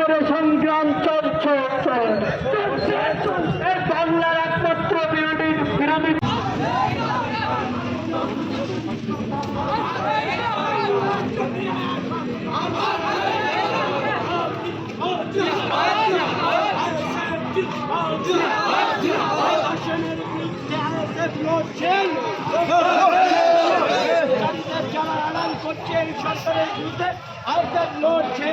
আইসবের সংগ্রাম চলছে। বাংলার একমাত্র বিরোধী বিরোধী সরকারের বিরুদ্ধে। আইসেফ লড়ছে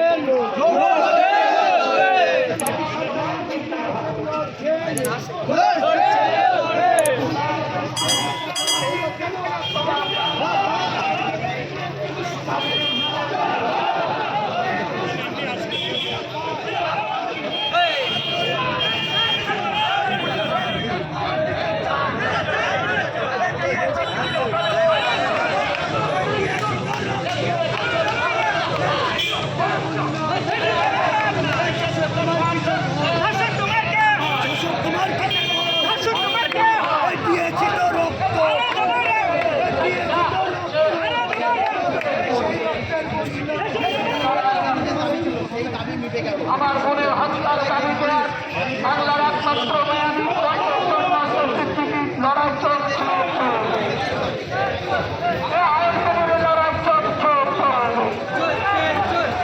আমার মনের হত্যার দাবিতে বাংলার একমাত্র মেয়াদী লড়াই চলছে এ আইনের লড়াই চলছে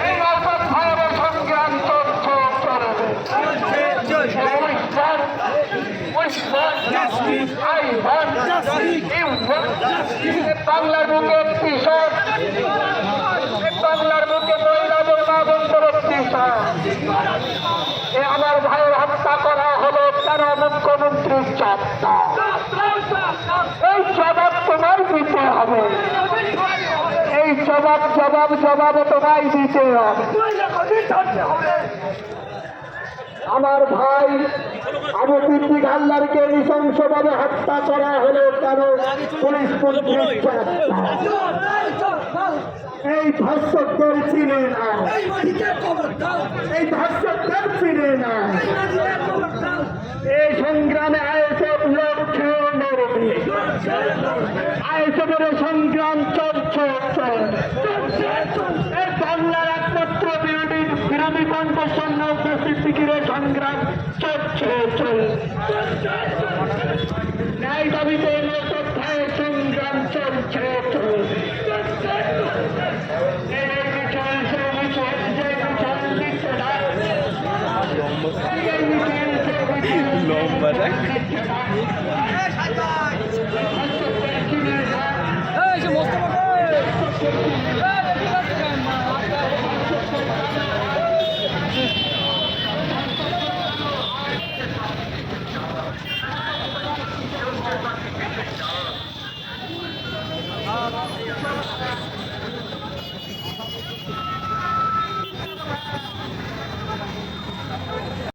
এই অল্পত ভাইয়ের সংগ্রাম চলছে বাংলার বুকে কৃষক বাংলার বুকে মহিলা মা বন্ধুর কৃষক এ আমার ভাইয়ের হত্যা করা হলো কেন মুখ্যমন্ত্রীর চাপটা এই জবাব তোমার দিতে হবে এই জবাব জবাব জবাব তোমায় দিতে হবে। আমার ভাই আবু সিদ্দিক হাল্লারকে নৃশংসভাবে হত্যা করা হলো কেন? পুলিশ চাপটা এই ধর্ষকদের চিনে না। এই ধর্ষকদের চিনে না। এই সংগ্রামে আইএসএফ লড়ছে লড়বে আইএসএফের সংগ্রাম চলছে এই বাংলার একমাত্র বিরোধী বিরোধী কণ্ঠের সিকিরের সংগ্রাম চলছে ন্যায় দাবিতে লোকথায় সংগ্রাম চলছে চলছে।